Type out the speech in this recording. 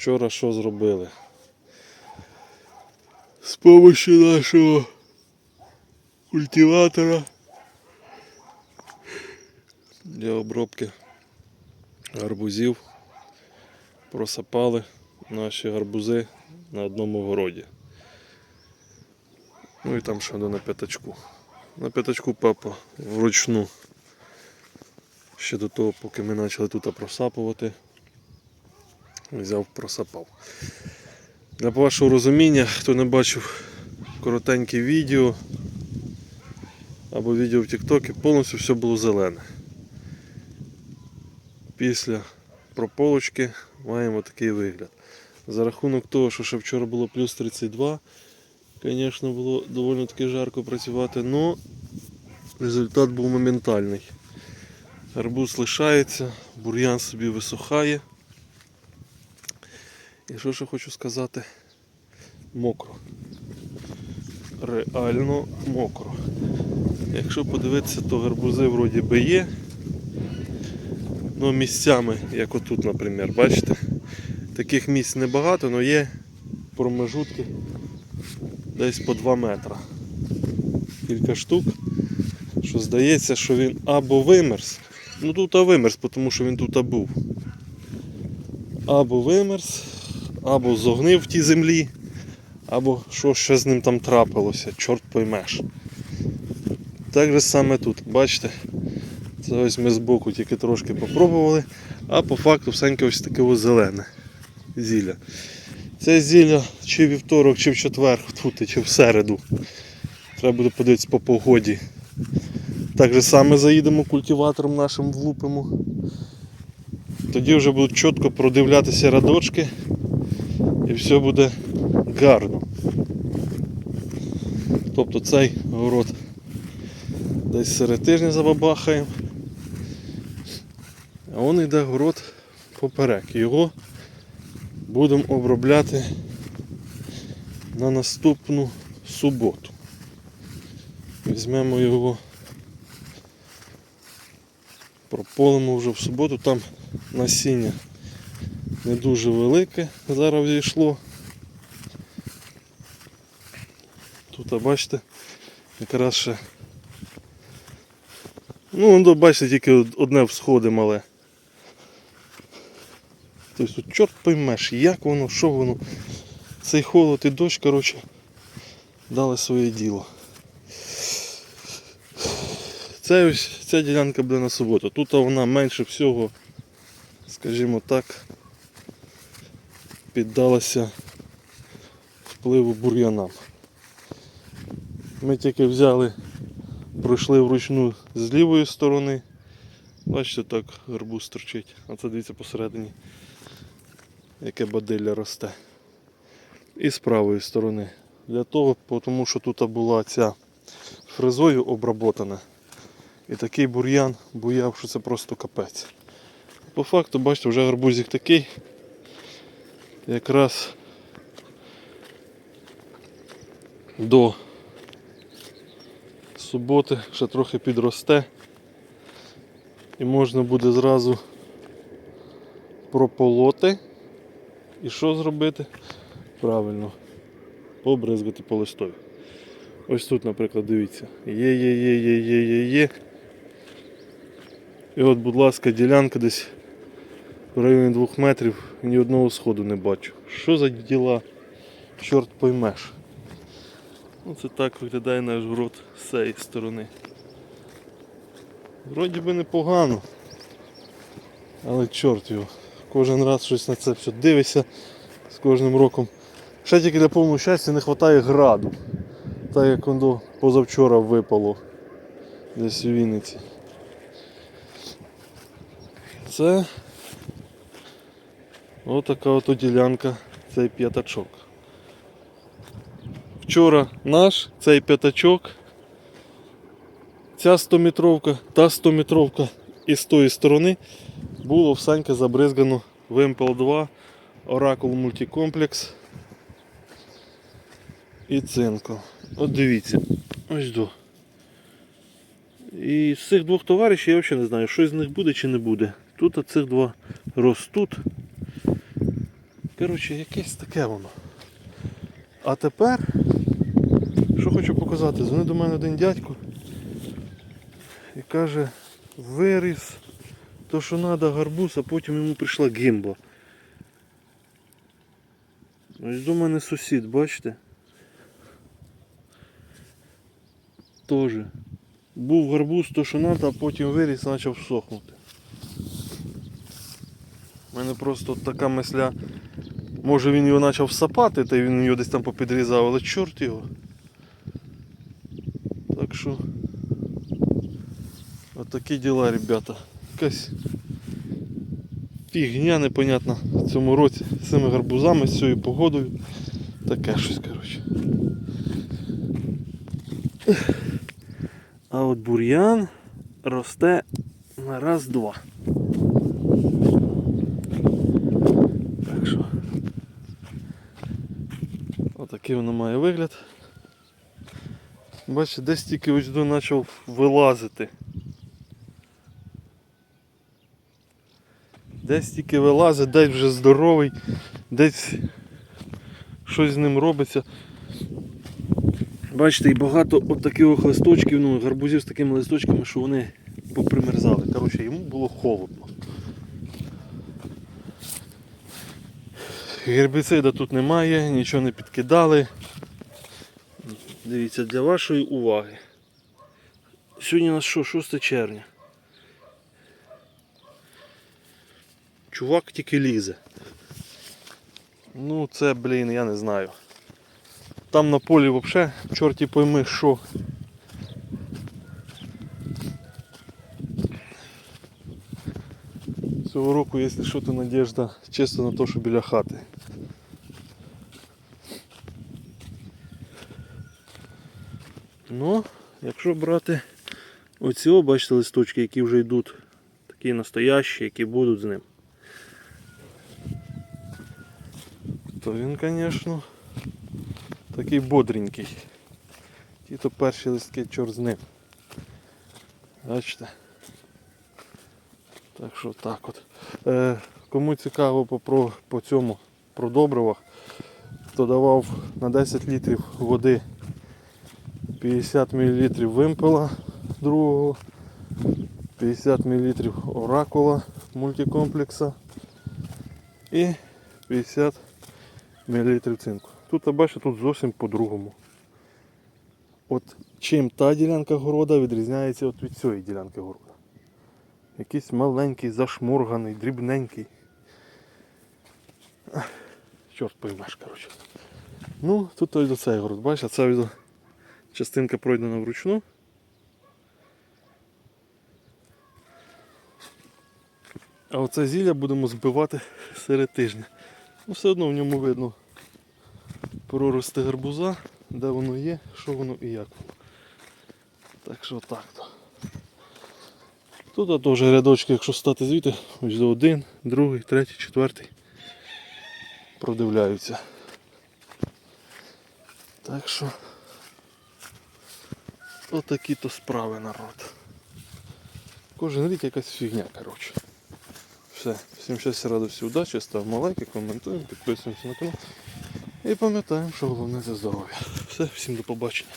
вчора що зробили? З допомогою нашого культиватора для обробки гарбузів просапали наші гарбузи на одному городі. Ну і там ще на п'ятачку. На п'ятачку папа вручну. Ще до того, поки ми почали тут просапувати, взяв, просапав. Для вашого розуміння, хто не бачив коротеньке відео або відео в Тіктокі, повністю все було зелене. Після прополочки маємо такий вигляд. За рахунок того, що ще вчора було плюс 32, звісно, було доволі таки жарко працювати, але результат був моментальний. Арбуз лишається, бур'ян собі висухає. І що ще хочу сказати? Мокро. Реально мокро. Якщо подивитися, то гарбузи вроді би є. Ну, місцями, як отут, наприклад, бачите? Таких місць небагато, але є промежутки десь по 2 метра. Кілька штук, що здається, що він або вимерз. Ну тут а вимерз, тому що він тут був. Або вимерз, або зогнив в тій землі, або що ще з ним там трапилося, чорт поймеш. Так же саме тут, бачите? Це ось ми збоку тільки трошки попробували, а по факту всеньке ось таке ось зелене зілля. Це зілля чи вівторок, чи в четвер, тут, чи в середу. Треба буде подивитися по погоді. Так же саме заїдемо культиватором нашим влупимо. Тоді вже будуть чітко продивлятися рядочки і все буде гарно. Тобто цей город десь серед тижня забабахаємо. А он йде город поперек. Його будемо обробляти на наступну суботу. Візьмемо його, прополимо вже в суботу, там насіння не дуже велике, зараз зійшло. Тут, бачите, якраз ще Ну, бачите, тільки одне всходи мале. Тобто чорт поймеш, як воно, що воно. Цей холод і дощ, коротше, дали своє діло. Це ось ця ділянка буде на суботу. Тут вона менше всього, скажімо так, піддалася впливу бур'янам. Ми тільки взяли пройшли вручну з лівої сторони. Бачите, так гарбуз торчить. А це дивіться посередині, яке бадилля росте. І з правої сторони. Для того, тому що тут була ця фрезою обработана. І такий бур'ян буяв, що це просто капець. По факту, бачите, вже гарбузик такий. Якраз до суботи ще трохи підросте і можна буде зразу прополоти. І що зробити? Правильно, побризгати по листові. Ось тут, наприклад, дивіться. Є, є, є, є, є, є, є. І от, будь ласка, ділянка десь в районі двох метрів ні одного сходу не бачу. Що за діла? Чорт поймеш. Оце так виглядає наш город з цієї сторони. Вроді би непогано. Але чорт його. Кожен раз щось на це все дивишся з кожним роком. Ще тільки для повного щастя не вистачає граду. Так як воно позавчора випало десь у Вінниці. Це отака ото ділянка, цей п'ятачок. Вчора наш, цей п'ятачок, ця 100-метровка, та 100-метровка і з тої сторони було всеньке забризгано Вимпел 2, Оракул мультикомплекс і цинко. От дивіться, ось до. І з цих двох товаришів я взагалі не знаю, що з них буде чи не буде. Тут цих два ростуть. Коротше, якесь таке воно. А тепер, що хочу показати, дзвонив до мене один дядько і каже, виріс то, що треба гарбуз, а потім йому прийшла гімба. Ось до мене сусід, бачите? Тоже. Був гарбуз, то що треба, а потім виріс почав сохнути. У мене просто така мисля. Може він його почав сапати, та він його десь там попідрізав, але чорт його. Так що. Отакі діла, ребята. Якась фігня непонятна в цьому році з цими гарбузами, з цією погодою. Таке щось, коротше. А от бур'ян росте на раз-два. Так що. Отакий воно має вигляд. Бачите, десь тільки ось до почав вилазити. Десь тільки вилазить, десь вже здоровий, десь щось з ним робиться. Бачите, і багато от таких листочків, ну, гарбузів з такими листочками, що вони попримерзали. Коротше, йому було холодно. Гербіцида тут немає, нічого не підкидали. Дивіться, для вашої уваги. Сьогодні у нас що, 6 червня. Чувак тільки лізе. Ну це, блін, я не знаю. Там на полі взагалі чорті пойми що. Цього року, якщо що, то надіжда чисто на те, що біля хати. Ну, якщо брати оці, бачите, листочки, які вже йдуть, такі настоящі, які будуть з ним. То він, звісно, такий бодренький. Ті то перші листки чорт з ним. Бачите? Так що так от. Е, кому цікаво по, по цьому, про добривах, то давав на 10 літрів води 50 мл вимпела другого, 50 мл оракула мультикомплекса і 50 мл цинку. Тут бачите, тут зовсім по-другому. От чим та ділянка города відрізняється от від цієї ділянки города. Якийсь маленький, зашморганий, дрібненький. Чорт поймеш, коротше. Ну, тут ось до цей город, бачиш, а це ось частинка пройдена вручну. А оце зілля будемо збивати серед тижня. Ну, все одно в ньому видно прорости гарбуза, де воно є, що воно і як воно. Так що так то. Тут теж рядочки, якщо стати звідти, ось до один, другий, третій, четвертий. Продивляються. Так що отакі то справи народ. Кожен рік якась фігня, коротше. Все, всім щастя, радості, удачі, ставимо лайки, коментуємо, підписуємося на канал. І пам'ятаємо, що головне це здоров'я. Все, всім до побачення.